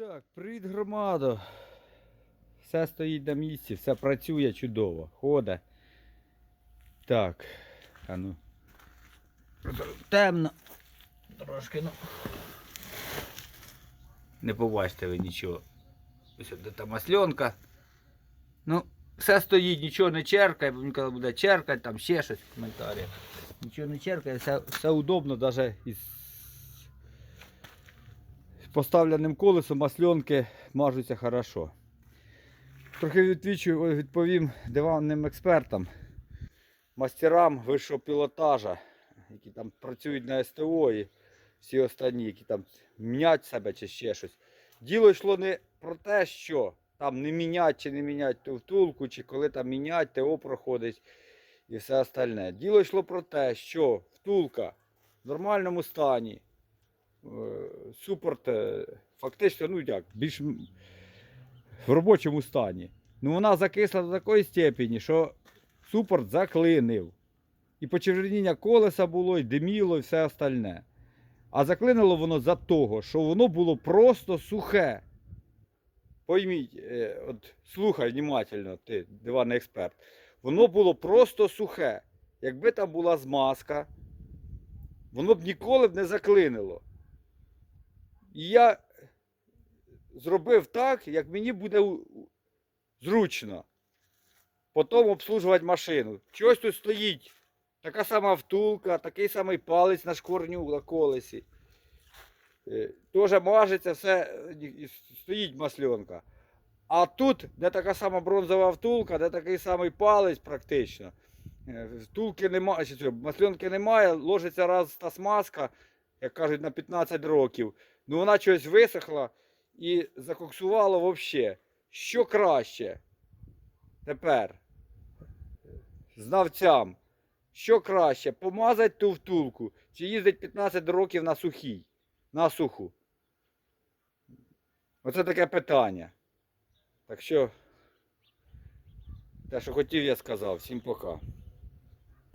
Так, привіт, громадо. Все стоїть на місці, все працює чудово. Ходить. Так. А ну. Темно. Трошки, ну. Не побачите ви нічого. Ось де та масленка. Ну, все стоїть, нічого не черкає, бо він коли буде черкати, там ще щось в коментарі. Нічого не черкає, все, все удобно, навіть із поставленим колесом масленки мажуться хорошо. Трохи відвічу, відповім диванним експертам, мастерам вищого пілотажа, які там працюють на СТО і всі останні, які там мінять себе чи ще щось. Діло йшло не про те, що там не мінять чи не мінять ту втулку, чи коли там мінять, ТО проходить і все остальне. Діло йшло про те, що втулка в нормальному стані, супорт е, фактично, ну як, більш в робочому стані. Ну вона закисла до такої степені, що супорт заклинив. І почервоніння колеса було, і диміло, і все остальне. А заклинило воно за того, що воно було просто сухе. Пойміть, е, от слухай внимательно, ти диванний експерт. Воно було просто сухе. Якби там була змазка, воно б ніколи б не заклинило. І я зробив так, як мені буде зручно. Потім обслужувати машину. Чогось тут стоїть така сама втулка, такий самий палець на шкорню на колесі. Е, Теж мажеться, все, стоїть масленка. А тут, де така сама бронзова втулка, де такий самий палець практично. Е, Втулки немає, масленки немає, ложиться раз та смазка, як кажуть, на 15 років. Ну вона щось висохла і закоксувала взагалі. Що краще тепер знавцям, що краще, помазати ту втулку чи їздить 15 років на сухій, на суху? Оце таке питання. Так що, те, що хотів, я сказав. Всім пока.